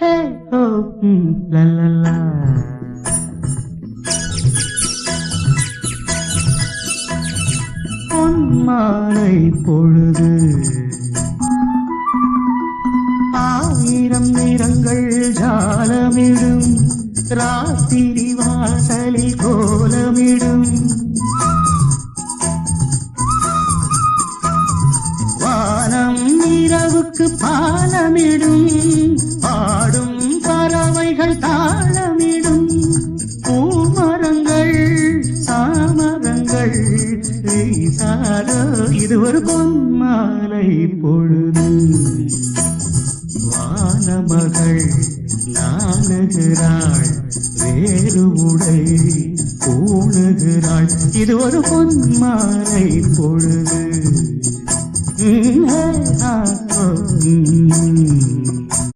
ஹே ஹோ ம், லா லா லா பொன்மாலை பொழுது ஆயிரம் நிறங்கள் ஜாலமிடும் ராத்திரி வாசலில் கோலமிடும். வானம் இரவுக்கு பாலமிடும் தாளமிடும் பூமரங்கள் தாமரங்கள். வீசாதோ இது ஒரு பொன்மாலை பொழுது. வானமகள் நாணுகிறாள் வேறு உடை பூணுகிறாள் இது ஒரு பொன்மாலை பொழுது. ம், ஆ, ஆ, ம்.